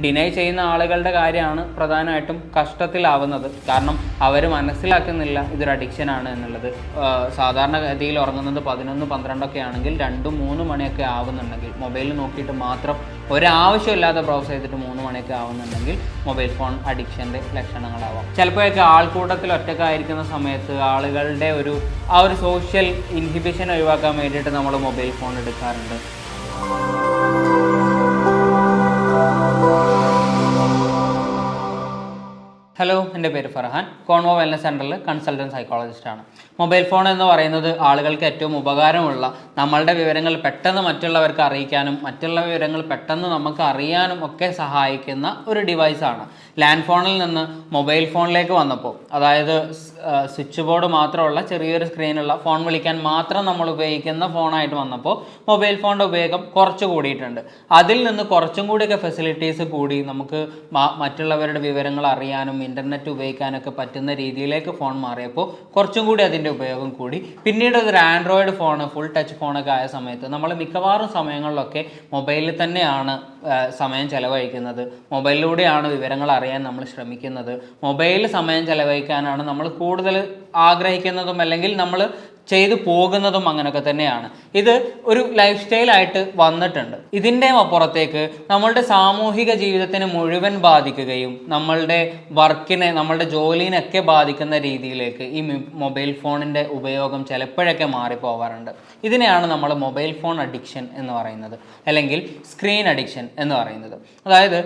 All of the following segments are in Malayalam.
ഡിനൈ ചെയ്യുന്ന ആളുകളുടെ കാര്യമാണ് പ്രധാനമായിട്ടും കഷ്ടത്തിലാവുന്നത്. കാരണം അവർ മനസ്സിലാക്കുന്നില്ല ഇതൊരു അഡിക്ഷൻ ആണ് എന്നുള്ളത്. സാധാരണ ഗതിയിൽ ഉറങ്ങുന്നത് പതിനൊന്ന് പന്ത്രണ്ടൊക്കെ ആണെങ്കിൽ രണ്ടും മൂന്ന് മണിയൊക്കെ ആവുന്നുണ്ടെങ്കിൽ മൊബൈൽ നോക്കിയിട്ട് മാത്രം ഒരാവശ്യമില്ലാതെ ബ്രൗസ് ചെയ്തിട്ട് മൂന്ന് മണിയൊക്കെ ആവുന്നുണ്ടെങ്കിൽ മൊബൈൽ ഫോൺ അഡിക്ഷന്റെ ലക്ഷണങ്ങളാവാം. ചിലപ്പോഴൊക്കെ ആൾക്കൂട്ടത്തിൽ ഒറ്റക്കായിരിക്കുന്ന സമയത്ത് ആളുകളുടെ ഒരു ആ ഒരു സോഷ്യൽ ഇൻഹിബിഷൻ ഒഴിവാക്കാൻ വേണ്ടിയിട്ട് നമ്മൾ മൊബൈൽ ഫോൺ എടുക്കാറുണ്ട്. ഹലോ എന്റെ പേര് ഫർഹാൻ. കോൺവോ വെൽനസ് സെന്ററിൽ കൺസൾട്ടന്റ് സൈക്കോളജിസ്റ്റാണ് മൊബൈൽ ഫോൺ എന്ന് പറയുന്നത് ആളുകൾക്ക് ഏറ്റവും ഉപകാരമുള്ള നമ്മളുടെ വിവരങ്ങൾ പെട്ടെന്ന് മറ്റുള്ളവർക്ക് അറിയിക്കാനും മറ്റുള്ള വിവരങ്ങൾ പെട്ടെന്ന് നമുക്ക് അറിയാനും ഒക്കെ സഹായിക്കുന്ന ഒരു ഡിവൈസാണ് ലാൻഡ് ഫോണിൽ നിന്ന് മൊബൈൽ ഫോണിലേക്ക് വന്നപ്പോൾ അതായത് സ്വിച്ച് ബോർഡ് മാത്രമുള്ള ചെറിയൊരു സ്ക്രീനുള്ള ഫോൺ വിളിക്കാൻ മാത്രം നമ്മൾ ഉപയോഗിക്കുന്ന ഫോണായിട്ട് വന്നപ്പോൾ മൊബൈൽ ഫോണിന്റെ ഉപയോഗം കുറച്ച് കൂടിയിട്ടുണ്ട്. അതിൽ നിന്ന് കുറച്ചും കൂടിയൊക്കെ ഫെസിലിറ്റീസ് കൂടി നമുക്ക് മറ്റുള്ളവരുടെ വിവരങ്ങൾ അറിയാനും ഇന്റർനെറ്റ് ഉപയോഗിക്കാനൊക്കെ പറ്റുന്ന രീതിയിലേക്ക് ഫോൺ മാറിയപ്പോൾ കുറച്ചും കൂടി അതിന്റെ ഉപയോഗം കൂടി. പിന്നീട് അതൊരു ആൻഡ്രോയിഡ് ഫോൺ ഫുൾ ടച്ച് ഫോണൊക്കെ ആയ സമയത്ത് നമ്മൾ മിക്കവാറും സമയങ്ങളിലൊക്കെ മൊബൈലിൽ തന്നെയാണ് സമയം ചിലവഴിക്കുന്നത്. മൊബൈലിലൂടെയാണ് വിവരങ്ങൾ അറിയാൻ നമ്മൾ ശ്രമിക്കുന്നത്. മൊബൈലിൽ സമയം ചെലവഴിക്കാനാണ് നമ്മൾ കൂടുതൽ ആഗ്രഹിക്കുന്നതും അല്ലെങ്കിൽ നമ്മൾ ചെയ്തു പോകുന്നതും അങ്ങനെയൊക്കെ തന്നെയാണ്. ഇത് ഒരു ലൈഫ് സ്റ്റൈലായിട്ട് വന്നിട്ടുണ്ട്. ഇതിന്റെയും അപ്പുറത്തേക്ക് നമ്മളുടെ സാമൂഹിക ജീവിതത്തിനെ മുഴുവൻ ബാധിക്കുകയും നമ്മളുടെ വർക്കിനെ നമ്മളുടെ ജോലിനെയൊക്കെ ബാധിക്കുന്ന രീതിയിലേക്ക് ഈ മൊബൈൽ ഫോണിന്റെ ഉപയോഗം ചിലപ്പോഴൊക്കെ മാറിപ്പോവാറുണ്ട്. ഇതിനെയാണ് നമ്മൾ മൊബൈൽ ഫോൺ അഡിക്ഷൻ എന്ന് പറയുന്നത്. അല്ലെങ്കിൽ സ്ക്രീൻ അഡിക്ഷൻ എന്ന് പറയുന്നത്. അതായത്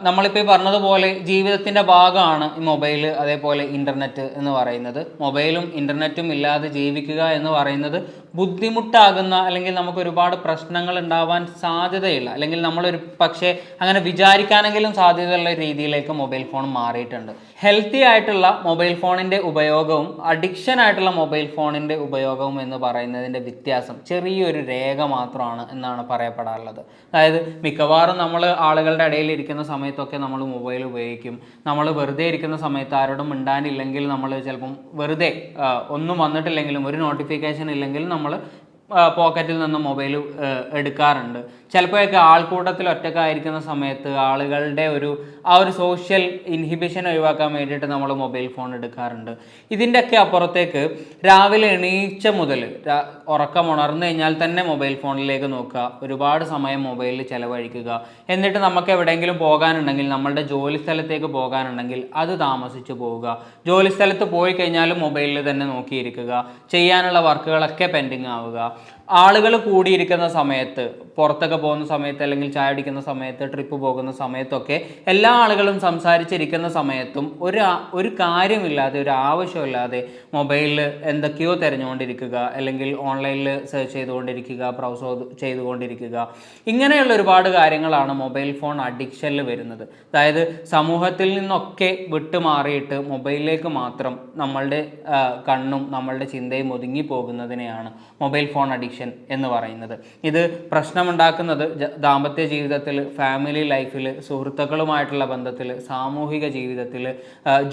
നമ്മളിപ്പോൾ പറഞ്ഞതുപോലെ ജീവിതത്തിന്റെ ഭാഗമാണ് ഈ മൊബൈൽ അതേപോലെ ഇന്റർനെറ്റ് എന്ന് പറയുന്നത്. മൊബൈലും ഇന്റർനെറ്റും ഇല്ലാതെ ജീവിക്കുക എന്ന് പറയുന്നത് ബുദ്ധിമുട്ടാകുന്ന അല്ലെങ്കിൽ നമുക്ക് ഒരുപാട് പ്രശ്നങ്ങൾ ഉണ്ടാവാൻ സാധ്യതയുള്ള അല്ലെങ്കിൽ നമ്മളൊരു പക്ഷേ അങ്ങനെ വിചാരിക്കാനെങ്കിലും സാധ്യതയുള്ള രീതിയിലേക്ക് മൊബൈൽ ഫോൺ മാറിയിട്ടുണ്ട്. ഹെൽത്തി ആയിട്ടുള്ള മൊബൈൽ ഫോണിന്റെ ഉപയോഗവും അഡിക്ഷൻ ആയിട്ടുള്ള മൊബൈൽ ഫോണിന്റെ ഉപയോഗവും എന്ന് പറയുന്നതിന്റെ വ്യത്യാസം ചെറിയൊരു രേഖ മാത്രമാണ് എന്നാണ് പറയപ്പെടാറുള്ളത്. അതായത് മിക്കവാറും നമ്മൾ ആളുകളുടെ ഇടയിൽ ഇരിക്കുന്ന സമയത്തൊക്കെ നമ്മൾ മൊബൈൽ ഉപയോഗിക്കും. നമ്മൾ വെറുതെ ഇരിക്കുന്ന സമയത്ത് ആരോടും മിണ്ടാനില്ലെങ്കിൽ നമ്മൾ ചിലപ്പം വെറുതെ ഒന്നും വന്നിട്ടില്ലെങ്കിലും ഒരു നോട്ടിഫിക്കേഷൻ ഇല്ലെങ്കിൽ നമ്മൾ പോക്കറ്റിൽ നിന്ന് മൊബൈൽ എടുക്കാറുണ്ട്. ചിലപ്പോഴൊക്കെ ആൾക്കൂട്ടത്തിൽ ഒറ്റക്കായിരിക്കുന്ന സമയത്ത് ആളുകളുടെ ഒരു ആ ഒരു സോഷ്യൽ ഇൻഹിബിഷൻ ഒഴിവാക്കാൻ വേണ്ടിയിട്ട് നമ്മൾ മൊബൈൽ ഫോൺ എടുക്കാറുണ്ട്. ഇതിന്റെയൊക്കെ അപ്പുറത്തേക്ക് രാവിലെ എണീച്ച മുതൽ ഉറക്കം ഉണർന്നു കഴിഞ്ഞാൽ തന്നെ മൊബൈൽ ഫോണിലേക്ക് നോക്കുക. ഒരുപാട് സമയം മൊബൈലിൽ ചിലവഴിക്കുക. എന്നിട്ട് നമുക്ക് എവിടെയെങ്കിലും പോകാനുണ്ടെങ്കിൽ നമ്മളുടെ ജോലി സ്ഥലത്തേക്ക് പോകാനുണ്ടെങ്കിൽ അത് താമസിച്ച് പോവുക. ജോലി സ്ഥലത്ത് പോയി കഴിഞ്ഞാലും മൊബൈലിൽ തന്നെ നോക്കിയിരിക്കുക. ചെയ്യാനുള്ള വർക്കുകളൊക്കെ പെൻഡിങ് ആവുക. ആളുകൾ കൂടിയിരിക്കുന്ന സമയത്ത് പുറത്തൊക്കെ പോകുന്ന സമയത്ത് അല്ലെങ്കിൽ ചായ അടിക്കുന്ന സമയത്ത് ട്രിപ്പ് പോകുന്ന സമയത്തൊക്കെ എല്ലാ ആളുകളും സംസാരിച്ചിരിക്കുന്ന സമയത്തും ഒരു ഒരു കാര്യമില്ലാതെ ഒരു ആവശ്യമില്ലാതെ മൊബൈലിൽ എന്തൊക്കെയോ തിരഞ്ഞുകൊണ്ടിരിക്കുക അല്ലെങ്കിൽ ഓൺലൈനിൽ സെർച്ച് ചെയ്തുകൊണ്ടിരിക്കുക ബ്രൗസ് ചെയ്തുകൊണ്ടിരിക്കുക. ഇങ്ങനെയുള്ള ഒരുപാട് കാര്യങ്ങളാണ് മൊബൈൽ ഫോൺ അഡിക്ഷനിൽ വരുന്നത്. അതായത് സമൂഹത്തിൽ നിന്നൊക്കെ വിട്ടുമാറിയിട്ട് മൊബൈലിലേക്ക് മാത്രം നമ്മളുടെ കണ്ണും നമ്മളുടെ ചിന്തയും ഒതുങ്ങി പോകുന്നതിനെയാണ് മൊബൈൽ ഫോൺ അഡിക്ഷൻ എന്ന് പറയുന്നത്. ഇത് പ്രശ്നമുണ്ടാക്കുന്നത് ദാമ്പത്യ ജീവിതത്തിൽ ഫാമിലി ലൈഫിൽ സുഹൃത്തുക്കളുമായിട്ടുള്ള ബന്ധത്തിൽ സാമൂഹിക ജീവിതത്തിൽ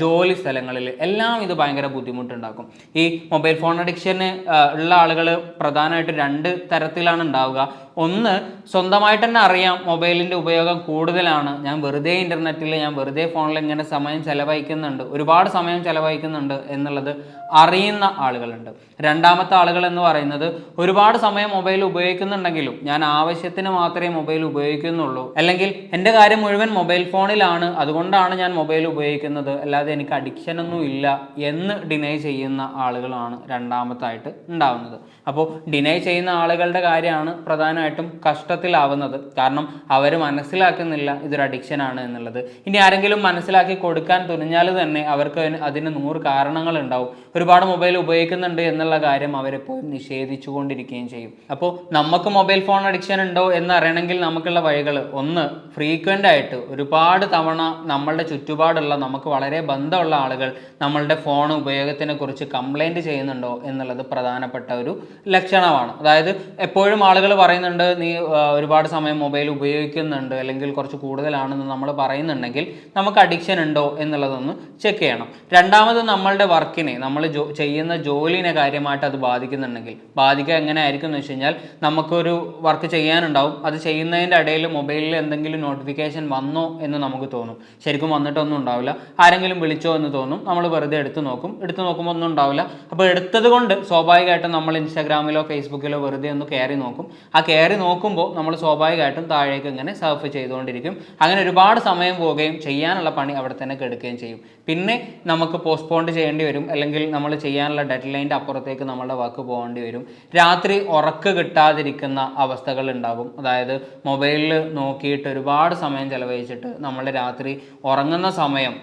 ജോലി സ്ഥലങ്ങളിൽ എല്ലാം ഇത് ഭയങ്കര ബുദ്ധിമുട്ടുണ്ടാക്കും. ഈ മൊബൈൽ ഫോൺ അഡിക്ഷന് ഉള്ള ആളുകൾ പ്രധാനമായിട്ട് രണ്ട് തരത്തിലാണ് ഉണ്ടാവുക. ഒന്ന് സ്വന്തമായിട്ട് തന്നെ അറിയാം മൊബൈലിന്റെ ഉപയോഗം കൂടുതലാണ്. ഞാൻ വെറുതെ ഇന്റർനെറ്റിൽ ഞാൻ വെറുതെ ഫോണിൽ ഇങ്ങനെ സമയം ചെലവഴിക്കുന്നുണ്ട്. ഒരുപാട് സമയം ചെലവഴിക്കുന്നുണ്ട് എന്നുള്ളത് അറിയുന്ന ആളുകളുണ്ട്. രണ്ടാമത്തെ ആളുകൾ എന്ന് പറയുന്നത് ഒരുപാട് സമയം മൊബൈൽ ഉപയോഗിക്കുന്നുണ്ടെങ്കിലും ഞാൻ ആവശ്യത്തിന് മാത്രമേ മൊബൈൽ ഉപയോഗിക്കുന്നുള്ളൂ. അല്ലെങ്കിൽ എന്റെ കാര്യം മുഴുവൻ മൊബൈൽ ഫോണിലാണ്. അതുകൊണ്ടാണ് ഞാൻ മൊബൈൽ ഉപയോഗിക്കുന്നത്. അല്ലാതെ എനിക്ക് അഡിക്ഷൻ ഒന്നും ഇല്ല എന്ന് ഡിനൈ ചെയ്യുന്ന ആളുകളാണ് രണ്ടാമത്തായിട്ട് ഉണ്ടാവുന്നത്. അപ്പോൾ ഡിനൈ ചെയ്യുന്ന ആളുകളുടെ കാര്യമാണ് പ്രധാനമായിട്ടും കഷ്ടത്തിലാവുന്നത്. കാരണം അവർ മനസ്സിലാക്കുന്നില്ല ഇതൊരു അഡിക്ഷൻ ആണ് എന്നുള്ളത്. ഇനി ആരെങ്കിലും മനസ്സിലാക്കി കൊടുക്കാൻ തുനിഞ്ഞാൽ തന്നെ അവർക്ക് അതിന് നൂറ് കാരണങ്ങൾ ഉണ്ടാവും ഒരുപാട് മൊബൈൽ ഉപയോഗിക്കുന്നുണ്ട് എന്നുള്ള കാര്യം അവരെപ്പോഴും നിഷേധിച്ചു കൊണ്ടിരിക്കുകയും ചെയ്യും. അപ്പോൾ നമുക്ക് മൊബൈൽ ഫോൺ അഡിക്ഷൻ ഉണ്ടോ എന്ന് അറിയണമെങ്കിൽ നമുക്കുള്ള വഴികൾ ഒന്ന് ഫ്രീക്വന്റ് ആയിട്ട് ഒരുപാട് തവണ നമ്മളുടെ ചുറ്റുപാടുള്ള നമുക്ക് വളരെ ബന്ധമുള്ള ആളുകൾ നമ്മളുടെ ഫോൺ ഉപയോഗത്തിനെ കുറിച്ച് കംപ്ലൈന്റ് ചെയ്യുന്നുണ്ടോ എന്നുള്ളത് പ്രധാനപ്പെട്ട ഒരു ലക്ഷണമാണ്. അതായത് എപ്പോഴും ആളുകൾ പറയുന്നുണ്ട് എന്തുകൊണ്ട് നീ ഒരുപാട് സമയം മൊബൈൽ ഉപയോഗിക്കുന്നുണ്ട് അല്ലെങ്കിൽ കുറച്ച് കൂടുതലാണെന്ന് നമ്മൾ പറയുന്നുണ്ടെങ്കിൽ നമുക്ക് അഡിക്ഷൻ ഉണ്ടോ എന്നുള്ളതൊന്ന് ചെക്ക് ചെയ്യണം. രണ്ടാമത് നമ്മളുടെ വർക്കിനെ നമ്മൾ ജോ ചെയ്യുന്ന ജോലിനെ കാര്യമായിട്ട് അത് ബാധിക്കുന്നുണ്ടെങ്കിൽ ബാധിക്കുക എങ്ങനെ ആയിരിക്കും എന്ന് വെച്ച് കഴിഞ്ഞാൽ നമുക്കൊരു വർക്ക് ചെയ്യാനുണ്ടാവും. അത് ചെയ്യുന്നതിന്റെ ഇടയിൽ മൊബൈലിൽ എന്തെങ്കിലും നോട്ടിഫിക്കേഷൻ വന്നോ എന്ന് നമുക്ക് തോന്നും. ശരിക്കും വന്നിട്ടൊന്നും ഉണ്ടാവില്ല. ആരെങ്കിലും വിളിച്ചോ എന്ന് തോന്നും. നമ്മൾ വെറുതെ എടുത്ത് നോക്കും. എടുത്ത് നോക്കുമ്പോൾ ഒന്നും ഉണ്ടാവില്ല. അപ്പോൾ എടുത്തത് കൊണ്ട് സ്വാഭാവികമായിട്ടും നമ്മൾ ഇൻസ്റ്റാഗ്രാമിലോ ഫേസ്ബുക്കിലോ വെറുതെ ഒന്ന് കയറി നോക്കും. ആ കയറി നോക്കുമ്പോൾ നമ്മൾ സ്വാഭാവികമായിട്ടും താഴേക്ക് ഇങ്ങനെ സർഫ് ചെയ്തുകൊണ്ടിരിക്കും. അങ്ങനെ ഒരുപാട് സമയം പോവുകയും ചെയ്യാനുള്ള പണി അവിടെ തന്നെ കെടുക്കുകയും ചെയ്യും. പിന്നെ നമുക്ക് പോസ്റ്റ്പോണ്ട് ചെയ്യേണ്ടി വരും. അല്ലെങ്കിൽ നമ്മൾ ചെയ്യാനുള്ള ഡെഡ് ലൈന്റെ അപ്പുറത്തേക്ക് നമ്മളുടെ വർക്ക് പോകേണ്ടി വരും. രാത്രി ഉറക്ക് കിട്ടാതിരിക്കുന്ന അവസ്ഥകൾ ഉണ്ടാകും അതായത് മൊബൈലിൽ നോക്കിയിട്ട് ഒരുപാട് സമയം ചെലവഴിച്ചിട്ട് നമ്മൾ രാത്രി ഉറങ്ങുന്ന സമയം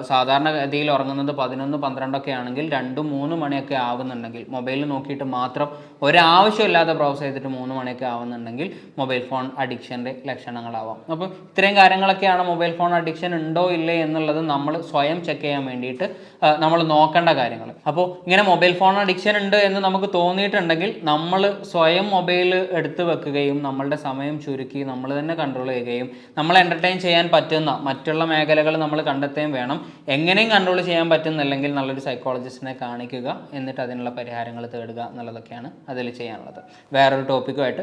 സാധാരണ ഗതിയിൽ ഉറങ്ങുന്നത് പതിനൊന്ന് പന്ത്രണ്ടൊക്കെ ആണെങ്കിൽ രണ്ടും മൂന്ന് മണിയൊക്കെ ആവുന്നുണ്ടെങ്കിൽ മൊബൈലിൽ നോക്കിയിട്ട് മാത്രം ഒരാവശ്യമില്ലാതെ ബ്രൗസ് ചെയ്തിട്ട് മൂന്ന് മണിയൊക്കെ ആവുന്നുണ്ടെങ്കിൽ മൊബൈൽ ഫോൺ അഡിക്ഷന്റെ ലക്ഷണങ്ങളാവാം. അപ്പോൾ ഇത്രയും കാര്യങ്ങളൊക്കെയാണ് മൊബൈൽ ഫോൺ അഡിക്ഷൻ ഉണ്ടോ ഇല്ലേ എന്നുള്ളത് നമ്മൾ സ്വയം ചെക്ക് ചെയ്യാൻ വേണ്ടിയിട്ട് നമ്മൾ നോക്കേണ്ട കാര്യങ്ങൾ. അപ്പോൾ ഇങ്ങനെ മൊബൈൽ ഫോൺ അഡിക്ഷൻ ഉണ്ട് എന്ന് നമുക്ക് തോന്നിയിട്ടുണ്ടെങ്കിൽ നമ്മൾ സ്വയം മൊബൈൽ എടുത്ത് വെക്കുകയും നമ്മളുടെ സമയം ചുരുക്കി നമ്മൾ തന്നെ കൺട്രോൾ ചെയ്യുകയും നമ്മൾ എന്റർടൈൻ ചെയ്യാൻ പറ്റുന്ന മറ്റുള്ള മേഖലകൾ നമ്മൾ കണ്ടെത്തുകയും വേണം. എങ്ങനെയും കൺട്രോൾ ചെയ്യാൻ പറ്റുന്നില്ലെങ്കിൽ നല്ലൊരു സൈക്കോളജിസ്റ്റിനെ കാണിക്കുക എന്നിട്ട് അതിനുള്ള പരിഹാരങ്ങൾ തേടുക എന്നുള്ളതൊക്കെയാണ് അതിൽ ചെയ്യാനുള്ളത്. വേറൊരു ടോപ്പിക്കുമായിട്ട്